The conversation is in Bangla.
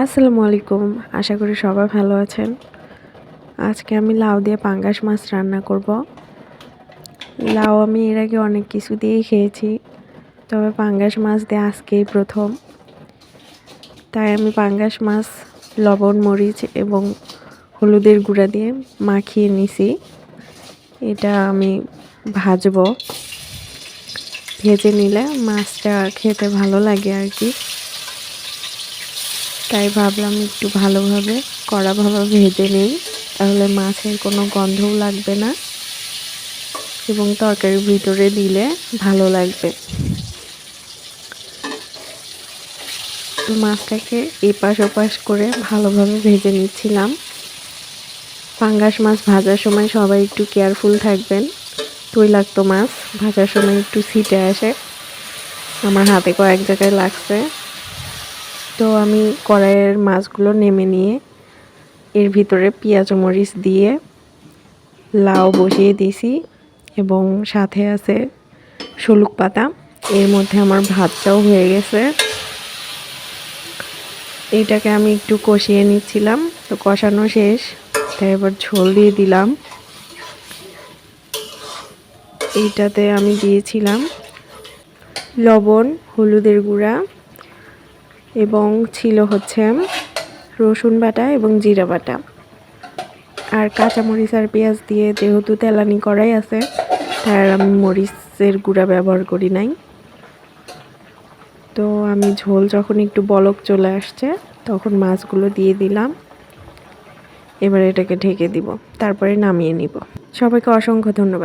আসসালামু আলাইকুম। আশা করি সবাই ভালো আছেন। আজকে আমি লাউ দিয়ে পাঙ্গাস মাছ রান্না করব। লাউ আমি এর আগে অনেক কিছু দিয়েই খেয়েছি, তবে পাঙ্গাস মাছ দিয়ে আজকেই প্রথম। তাই আমি পাঙ্গাস মাছ, লবণ, মরিচ এবং হলুদের গুঁড়া দিয়ে মাখিয়ে নিছি। এটা আমি ভাজবো। ভেজে নিলে মাছটা খেতে ভালো লাগে আর কি। তাই ভাবলাম একটু ভালোভাবে কড়াভাবে ভেজে নিই। তাহলে মাছের কোনো গন্ধও লাগবে না এবং তরকারির ভিতরে দিলে ভালো লাগবে। তো মাছটাকে এপাশ ওপাশ করে ভালোভাবে ভেজে নিচ্ছিলাম। পাঙ্গাস মাছ ভাজার সময় সবাই একটু কেয়ারফুল থাকবেন। তৈলাক্ত মাছ ভাজার সময় একটু ছিটে আসে। আমার হাতে কয়েক জায়গায় লাগছে। তো আমি কড়াইয়ের মাছগুলো নেমে নিয়ে এর ভিতরে পেঁয়াজ মরিচ দিয়ে লাউ বসিয়ে দিছি এবং সাথে আছে শলুক পাতা। এর মধ্যে আমার ভাতটাও হয়ে গেছে। এইটাকে আমি একটু কষিয়ে নিচ্ছিলাম, তো কষানো শেষ। তাই এবার ঝোল দিয়ে দিলাম। এইটাতে আমি দিয়েছিলাম লবণ, হলুদের গুঁড়া এবং ছিল হচ্ছে রসুন বাটা এবং জিরা বাটা। আর কাঁচামরিচ আর পেঁয়াজ দিয়ে যেহেতু তেলানি করাই আছে, তাই আর আমি মরিচের গুঁড়া ব্যবহার করি নাই। তো আমি ঝোল যখন একটু বলক চলে আসছে, তখন মাছগুলো দিয়ে দিলাম। এবার এটাকে ঢেকে দিব, তারপরে নামিয়ে নিব। সবাইকে অসংখ্য ধন্যবাদ।